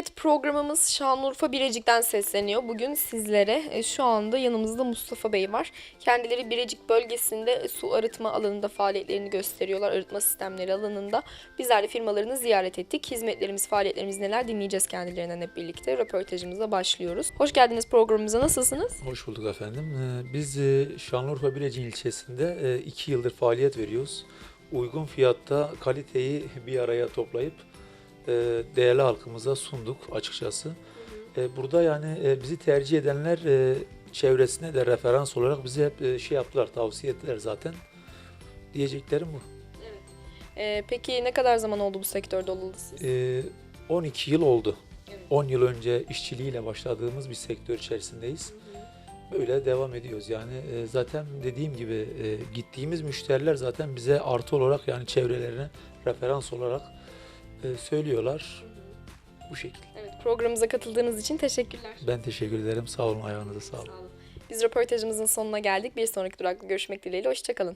Evet programımız Şanlıurfa Birecik'ten sesleniyor. Bugün sizlere e, şu anda yanımızda Mustafa Bey var. Kendileri Birecik bölgesinde su arıtma alanında faaliyetlerini gösteriyorlar. Arıtma sistemleri alanında. Bizler de firmalarını ziyaret ettik. Hizmetlerimiz, faaliyetlerimiz neler dinleyeceğiz kendilerinden hep birlikte. Röportajımıza başlıyoruz. Hoş geldiniz programımıza. Nasılsınız? Hoş bulduk efendim. Ee, Biz e, Şanlıurfa Bilecik ilçesinde e, iki yıldır faaliyet veriyoruz. Uygun fiyatta kaliteyi bir araya toplayıp değerli halkımıza sunduk açıkçası. E, Burada yani e, bizi tercih edenler e, çevresine de referans olarak bize hep e, şey yaptılar, tavsiye ettiler zaten. Diyeceklerim bu. E, peki ne kadar zaman oldu bu sektörde olalı siz? E, 12 yıl oldu. Evet. 10 yıl önce işçiliğiyle başladığımız bir sektör içerisindeyiz. Böyle devam ediyoruz yani e, zaten dediğim gibi e, gittiğimiz müşteriler zaten bize artı olarak yani çevrelerine referans olarak e, söylüyorlar. Bu şekilde. Evet programımıza katıldığınız için teşekkürler. Ben teşekkür ederim. Sağ olun ayağınıza sağlık. Sağ olun. Biz röportajımızın sonuna geldik. Bir sonraki durakta görüşmek dileğiyle. Hoşçakalın.